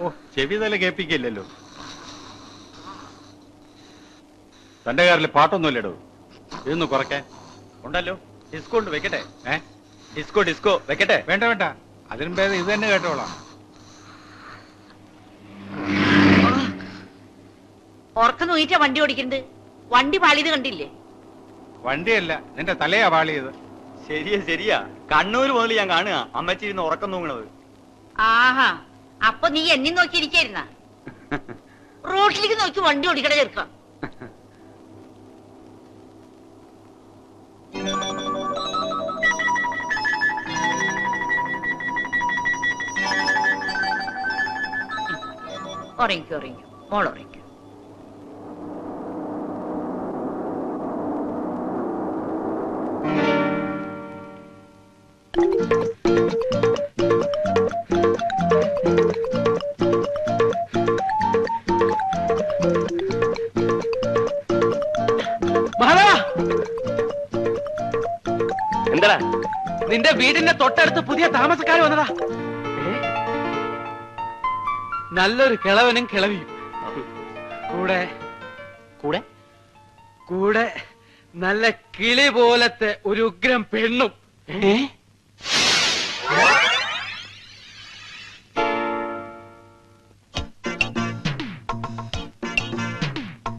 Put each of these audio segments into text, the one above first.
ഓ ചെവി തല കേൾപ്പിക്കില്ലല്ലോ. തന്റെ കാറിൽ പാട്ടൊന്നുമില്ലടോ. ഇതൊന്ന് കുറയ്ക്കാൻ. ഉണ്ടല്ലോ. ഡിസ്കോ ഉണ്ട് വെക്കട്ടെ. ഏ? Disco disco. വെക്കട്ടെ. വേണ്ട വേണ്ട. അതിനും ഭേദം ഇത് തന്നെ കേട്ടോളാം. ഉറക്കം വണ്ടി ഓടിക്കുന്നത് വണ്ടി പാളിയത് കണ്ടില്ലേ? വണ്ടിയല്ല നിന്റെ തലയാ പാളിയത്. ശരിയാ ശരിയാ. കണ്ണൂര് മുതൽ ഞാൻ കാണുക. അമ്മച്ചി ഇരുന്ന് ഉറക്കം തൂങ്ങണത്. ആഹാ. അപ്പൊ നീ എന്നെ നോക്കിയിരിക്കായിരുന്ന റോഡിലേക്ക് നോക്കി വണ്ടി ഓടിക്കട ചേർക്കാം ഉറങ്ങിക്കോ ഉറങ്ങിക്കോ. മോൾ ഉറങ്ങിക്കോ. എന്താ നിന്റെ വീടിന്റെ തൊട്ടടുത്ത് പുതിയ താമസക്കാർ വന്നതാ. നല്ലൊരു കിളവനും കിളവിയും. കൂടെ കൂടെ? കൂടെ നല്ല കിളി പോലത്തെ ഒരു ഉഗ്രം പെണ്ണും?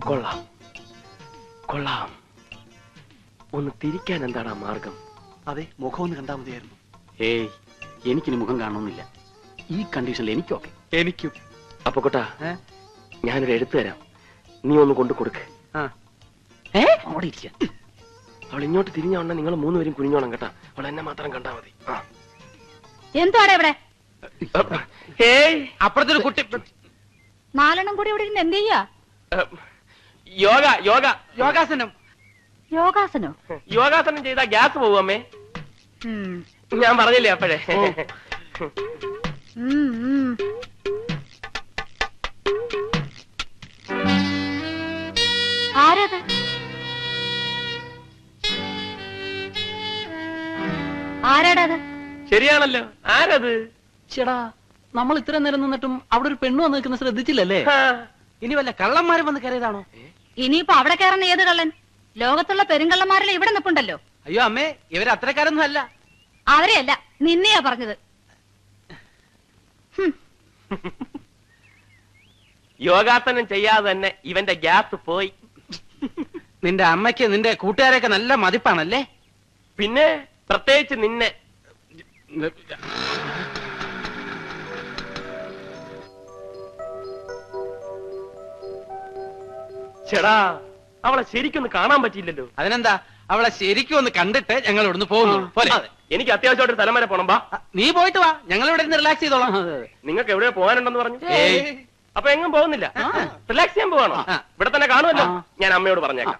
കൊള്ളാം. കൊള്ളാം. ഒന്ന് തിരിക്കാൻ എന്താണ് ആ മാർഗം? അതെ മുഖം ഒന്ന് കണ്ടാൽ മതിയായിരുന്നു. ഏയ് എനിക്കിനി മുഖം കാണണമെന്നില്ല. ഈ കണ്ടീഷനിൽ എനിക്കൊക്കെ എനിക്കും അപ്പൊ കൊട്ടാ? ഞാനൊരു എഴുത്ത് തരാം. നീ ഒന്ന് കൊണ്ടു കൊടുക്ക്. അവിടെ ഇരിക്ക. അവൾ ഇങ്ങോട്ട് തിരിഞ്ഞോണ്ട നിങ്ങൾ മൂന്നുപേരും കുനിഞ്ഞോണം കേട്ടാ. അവൾ എന്നെ മാത്രം കണ്ടാ മതി. ആ. എന്താണ് ഇവിടെ? ഏയ് അപ്പുറത്തൊരു കുട്ടി. നാലെണ്ണം കൂടി ഇവിടെ ഇരുന്ന് എന്ത് ചെയ്യാ? യോഗ യോഗ യോഗാസനം. യോഗാസനോ? യോഗാസനം ചെയ്താ ഗ്യാസ് പോകും അമ്മേ. ഞാൻ പറഞ്ഞില്ലേ അപ്പോഴേ. ആരത്? ശരിയാണല്ലോ. ആരത്? ചേടാ നമ്മൾ ഇത്ര നേരം നിന്നിട്ടും അവിടെ ഒരു പെണ്ണു വന്ന് നിൽക്കുന്ന ശ്രദ്ധിച്ചില്ലല്ലേ? ഇനി വല്ല കള്ളന്മാരും വന്ന് കയറിയതാണോ? ഇനിയിപ്പോ അവിടെ കയറുന്ന ഏത് കള്ളൻ? ലോകത്തുള്ള പെരുങ്കള്ളന്മാരിൽ ഇവിടെ നിപ്പുണ്ടല്ലോ. അയ്യോ അമ്മേ ഇവർ അത്രക്കാരൊന്നും അല്ല. അവരെയല്ല നിന്നെയാ പറഞ്ഞത്. യോഗാസനം ചെയ്യാതെ തന്നെ ഇവന്റെ ഗ്യാസ് പോയി. നിന്റെ അമ്മയ്ക്ക് നിന്റെ കൂട്ടുകാരെയൊക്കെ നല്ല മതിപ്പാണല്ലേ? പിന്നെ പ്രത്യേകിച്ച് നിന്നെ. ചേടാ അവളെ ശരിക്കൊന്ന് കാണാൻ പറ്റിയില്ലല്ലോ. അതിനെന്താ? അവളെ ശരിക്കും ഒന്ന് കണ്ടിട്ട് ഞങ്ങൾ ഇവിടുന്ന് പോകുന്നു. പോലെ എനിക്ക് അത്യാവശ്യമായിട്ട് തലമുറ പോണം ബാ നീ പോയിട്ട് വാ. ഞങ്ങൾ ഇവിടെ ഇരുന്ന് റിലാക്സ് ചെയ്തോളാം. നിങ്ങൾക്ക് എവിടെ പോകാനുണ്ടെന്ന് പറഞ്ഞു. അപ്പൊ എങ്ങും പോകുന്നില്ല. റിലാക്സ് ചെയ്യാൻ പോവാണോ? ഇവിടെ തന്നെ കാണുമല്ലോ. ഞാൻ അമ്മയോട് പറഞ്ഞേക്കാം.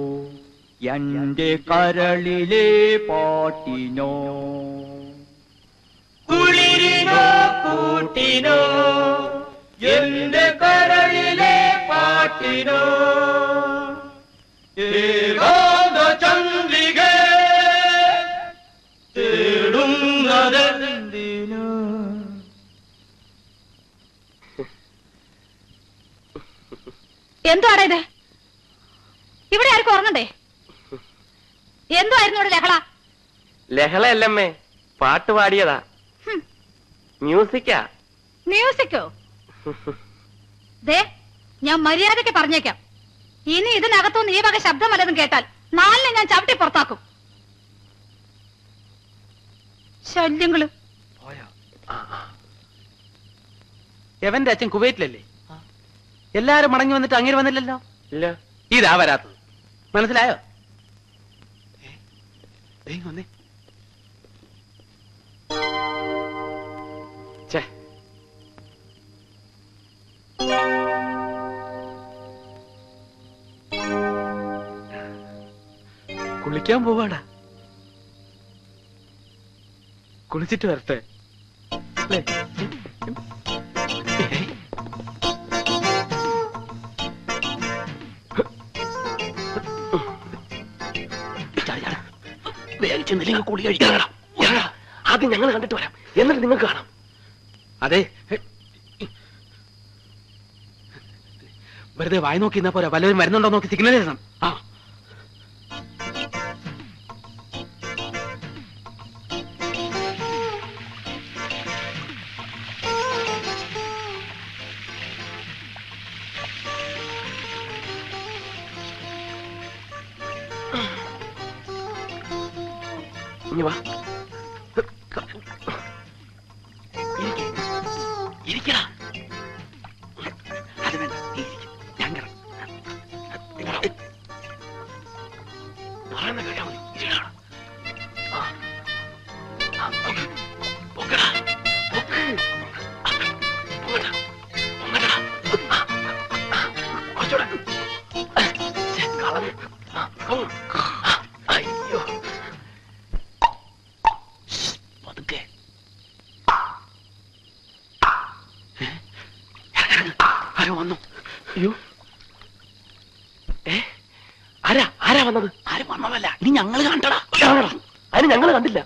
എന്റെ കരളിലെ പാട്ടിനോ? കുളിരിനോ കൂട്ടിനോ? എന്റെ കരളിലെ പാട്ടിനോ? ചന്ദ്രികേ തേടുന്നതെന്തിനോ എന്തുവാടാ ഇത്? ഇവിടെ ആർക്കും ഉറങ്ങണ്ടേ? എന്തുവായിരുന്നു ഇവിടെ ലഹള? ലഹളയല്ലമ്മേ പാട്ട് പാടിയതാ. മ്യൂസിക്കാ. മ്യൂസിക്കോ? ദേ ഞാൻ മര്യാദയ്ക്ക് പറഞ്ഞേക്കാം. ഇനി ഇതിനകത്തുനിന്ന് ഈ വക ശബ്ദം വല്ലതും കേട്ടാൽ നാലിനെ ഞാൻ ചവിട്ടി പുറത്താക്കും. ശല്യങ്ങൾ. എവന്റെ അച്ഛൻ കുവൈറ്റിലല്ലേ? എല്ലാരും മടങ്ങി വന്നിട്ട് അങ്ങനെ വന്നില്ലല്ലോ? ഇല്ല. ഇതാ വരാത്തത്. മനസ്സിലായോ? ഇങ്ങ് വന്നേ ഛേ കുളിക്കാൻ പോവാടാ. കുളിച്ചിട്ട് വരട്ടെ. അല്ലേ? ചെന്നില്ലെങ്കിൽ കൂടി കഴിക്കണം ആദ്യം ഞങ്ങൾ കണ്ടിട്ട് വരാം. എന്നിട്ട് നിങ്ങൾക്ക് കാണാം. അതെ. വെറുതെ വായി നോക്കി നിന്നാ പോരാ. വല്ലവരും വരുന്നുണ്ടോ നോക്കി സിഗ്നൽ ചെയ്യണം ആ. ഇനി വാ. ഇരിക്ക്. ഇരിക്കടാ. അത് വേണ്ട. ആരോ വന്നു. അയ്യോ. ഏ? ആരാ? ആരാ വന്നത്? ആരും വന്നതല്ല. ഇനി ഞങ്ങൾ കണ്ടടാ. അതിന് ഞങ്ങൾ കണ്ടില്ല.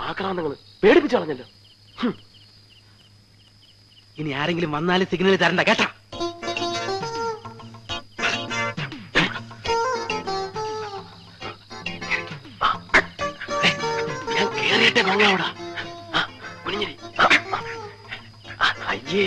ആക്രാന്തങ്ങൾ പേടിപ്പിച്ചു കളഞ്ഞല്ലോ. ഇനി ആരെങ്കിലും വന്നാലും സിഗ്നൽ തരണ്ട കേട്ടാ? ഞാൻ കേറിയിട്ടേ ആ. ആ, അയ്യേ.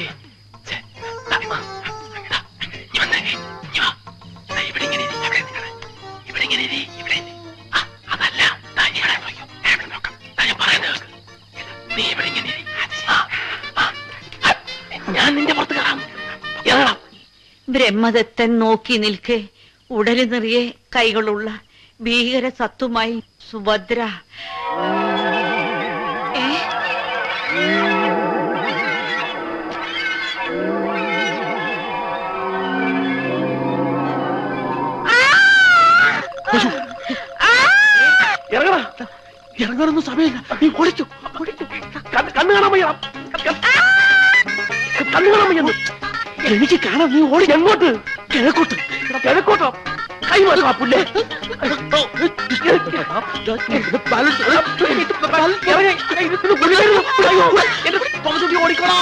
ബ്രഹ്മദത്തൻ നോക്കി നിൽക്കെ. ഉടലി നിറയെ കൈകളുള്ള ഭീകര സത്തുമായി സുഭദ്ര. ഇറങ്ങാനൊന്നും സമയമില്ല. നീ ഓടിച്ചു. കണ്ണ് കാണാൻ കണ്ണ് കാണാൻ എനിക്ക് കാണാം നീ ഓടി എങ്ങോട്ട് കിഴക്കോട്ട് കിഴക്കോട്ടോ കൈമാറുക പുല്ലേ ഓടിക്കോടാ